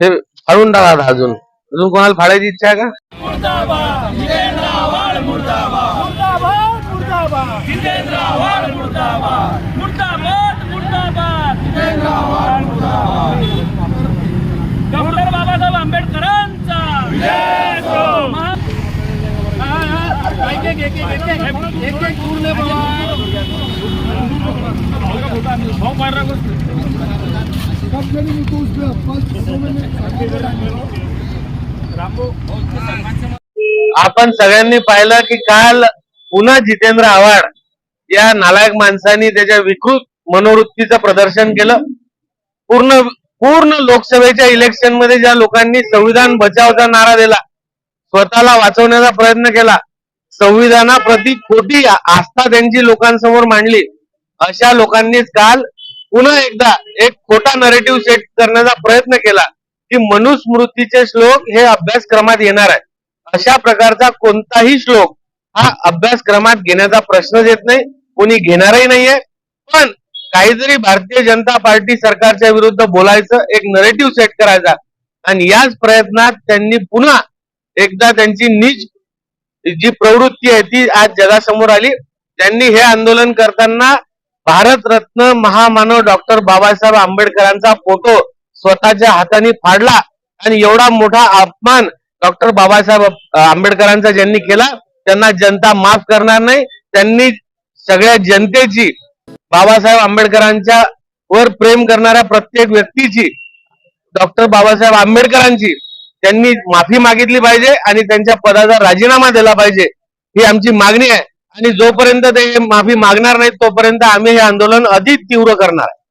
हे फाडून टाका अजून. अजून कोणाला फाडायची इच्छा आहे एक एक एक एक आपण सगळ्यांनी पाहिलं की काल पुन्हा जितेंद्र आव्हाड या नालायक माणसांनी त्याच्या विकृत मनोवृत्तीचं प्रदर्शन केलं. पूर्ण पूर्ण लोकसभेच्या इलेक्शनमध्ये ज्या लोकांनी संविधान बचावचा नारा दिला स्वतःला वाचवण्याचा प्रयत्न केला संविधानाप्रती खोटी आस्था त्यांची लोकांसमोर मांडली अशा लोकांनीच काल पुन्हा एकदा एक खोटा नरेटिव्ह सेट करण्याचा प्रयत्न केला. की मनुस्मृतीचे श्लोक हे अभ्यासक्रमात येणार आहे. अशा प्रकारचा कोणताही श्लोक हा अभ्यासक्रमात घेण्याचा प्रश्नच येत नाही कोणी घेणारही नाहीये. पण काहीतरी भारतीय जनता पार्टी सरकारच्या विरुद्ध बोलायचं एक नरेटिव्ह सेट करायचा. आणि याच प्रयत्नात त्यांनी पुन्हा एकदा त्यांची नीच जी प्रवृत्ती आहे ती आज जगासमोर आली. त्यांनी हे आंदोलन करताना भारतरत्न महामानव डॉक्टर बाबासाहेब आंबेडकरांचा फोटो स्वतःच्या हाताने फाडला आणि एवढा मोठा अपमान डॉक्टर बाबासाहेब आंबेडकरांचा ज्यांनी केला त्यांना जनता माफ करणार नाही. त्यांनी सगळ्या जनतेची बाबासाहेब आंबेडकरांच्या वर प्रेम करणाऱ्या प्रत्येक व्यक्तीची डॉक्टर बाबासाहेब आंबेडकरांची त्यांनी माफी मागितली पाहिजे आणि त्यांच्या पदाचा राजीनामा दिला पाहिजे. ही आमची मागणी आहे. आणि जोपर्यंत ते माफी मागणार नाहीत तोपर्यंत आम्ही हे आंदोलन अधिक तीव्र करणार आहे.